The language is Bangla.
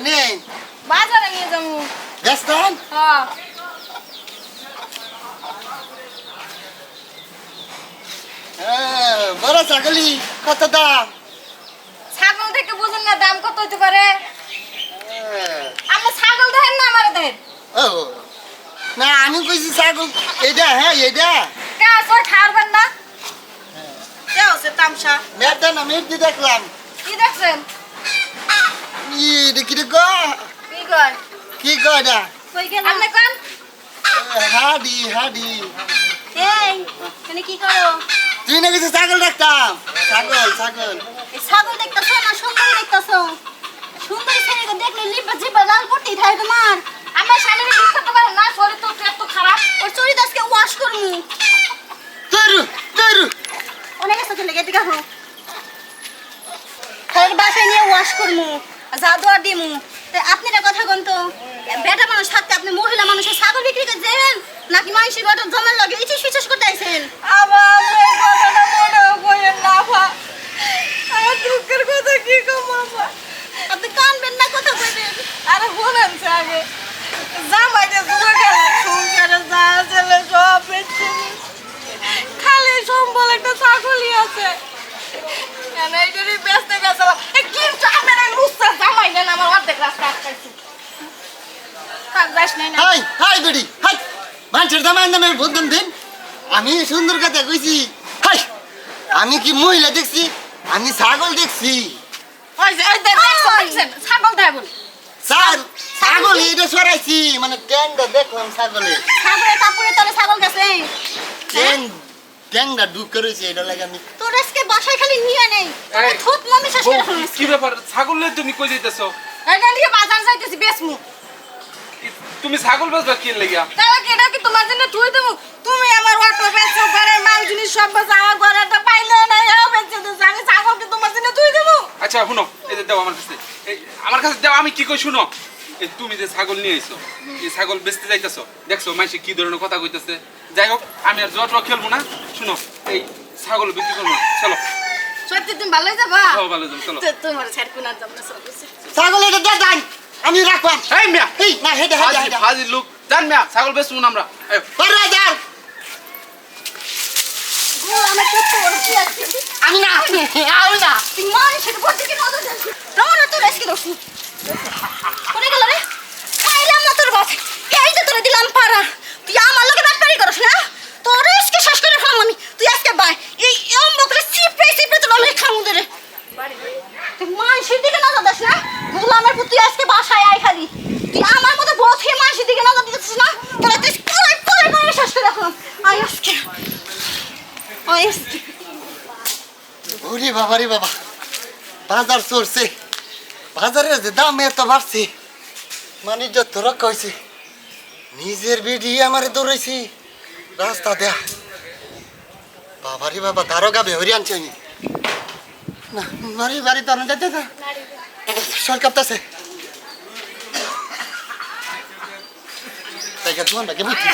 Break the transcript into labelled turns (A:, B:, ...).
A: নেই
B: বাজারে নিয়ে যাব। হ্যাঁ।
A: হ্যাঁ, বড় ছাগলি কত দাম?
B: ছাগল থেকে বুঝুন না দাম কত হইতে পারে?
A: হ্যাঁ,
B: ছাগল দেখেন না আমার দেখেন
A: ও না আমি কইছি ছাগল এইটা হ্যাঁ এইটা
B: কে আসর খাওয়াবেন না কে আছে? তামসা।
A: মেয়েটা না মেয়েটি দেখলাম?
B: কি দেখছেন
A: ই দেখি রে গো?
B: কি কয়
A: কি গো এটা?
B: কই গেল? আপনি কোন?
A: হাডি হাডি।
B: এই তুমি কি করো?
A: তুই না কিছু ছাগল দেখতাম? ছাগল ছাগল।
B: এই ছাগল দেখতেছো না সুন্দরী দেখতেছো? সুন্দরী ছেলেকে দেখলে লিপা জিপা লাল পট্টি থাকে তোমার। আমার স্বামীকে ঠিক করতে পারে না শরীর তো এত খারাপ। ওর চরিত আজকে ওয়াশ করমু
A: তরু তরু
B: অনেক আছে লেগে দিকে হো খালি বাসায় নিয়ে ওয়াশ করমু। জাদু আর দিমু। তে আপনি একটা কথা কোন তো বেটা মানুষ থাকতে আপনি মহিলা মানুষের ছাগল বিক্রি করছেন নাকি মানুষের বাটা জমার লাগে ইচিস ফিচিস করতে আইছেন?
C: এই কথাটা না ভা আমার দুঃখের কথা কি কম
B: আপনি কানবেন না কথা কইবেন।
C: আরে বলেন আগে জামাইটা গেল সংসারে যা ছেলে সব বেঁচে খালি সম্বল একটা ছাগলই আছে। কেন এইটারই বেচতে গেছিলাম? নেন আমার অর্ধেক রাস্তা আটকাইছি। কাজ যাস নাই না।
A: হাই হাই বেডি হাই। মানুষের দামান দামের বুদ্ধন দিন আমি সুন্দর কথা কইছি। হাই আমি কি মহিলা দেখছি? আমি ছাগল দেখছি।
C: দেখছেন, দেখছেন, ছাগল ছাগল
A: ছাগল এইটা সরাইছি মানে ট্যাংটা দেখলাম ছাগলে।
B: তলে ছাগল গেছে
A: ট্যাং করেছে এটা লাগে আমি
B: তোর আজকে বাসায় খালি নিয়ে নেই।
D: এই,
B: থুত মমি শেষ করে
D: বউ, কি ব্যাপার? ছাগল তুমি কই যাইতেছো?
C: এটা নিয়ে বাজার যাইতেছি বেচমু।
D: তুমি ছাগল বেচবা কি লাগিয়া?
C: তাহলে কি এটা কি তোমার জন্য তুই দেবো? তুমি আমার অটো বেচছো ঘরের মাল জিনিস সব বেচো আমার ঘরে একটা পাইলে না এও বেচে আমি ছাগলকে তোমার জন্য তুই দেবো?
D: আচ্ছা শুনো এই দাও আমার কাছে। আমার কাছে দাও আমি কি কই শুনো? তুমি যে ছাগল নিয়ে আইছো এই ছাগল বেচতে যাইতেছো দেখছ মাইসে কি ধরনের কথা কইতেছে? যাই হোক আমি আর জট খেলব না। শুনো এই ছাগল বিক্রি করব চলো।
C: সত্যি তুমি ভালোই যাবা?
D: সব ভালো যাবে চলো।
C: তোমার ছেড় যাব না
A: ছাগল এটা দে আমি রাখবাম
D: এই মিয়া।
A: এই না হেডে হেডে
D: হাজি হাজি লোক। জান মিয়া ছাগল বেচবো না আমরা।
A: বারো হাজার আমি না।
B: আমি না তুই মানুষের উপর থেকে নজর দিচ্ছিস তোমার তোর আজকে দোষী কোনে গেল রে খাইলাম না তোর বাপ এই যে তোরে দিলাম পাড়া তুই আমার লগে ব্যাপারি করছ না তোর আজকে শেষ করে ফেলাম আমি তুই আজকে বাই এই এম বকরে সিপে সিপে তোর আমি খামু দে রে তুই মানুষের দিকে নজর দিস না গোলামের পুত তুই আজকে বাসায় আয় খালি তুই আমার মতো বথে মানুষের দিকে নজর দিতেছিস না তোরা তুই করে করে করে শেষ করে রাখলাম আয় আজকে আজকে
A: ওরে বাবা রে বাবা। বাজার চড়ছে। বাজারের যে দাম এত বাড়ছে মানে যত রক্ষা হয়েছে নিজের বেডি আমারে দৌড়াইছি রাস্তা দেয়া। বাবা রে বাবা, দারোগা বেহরি আনছি আমি না। বাড়ি বাড়ি তো যেতে না। শরীর কাঁপতেছে তাই দোকানটাকে বুঝছি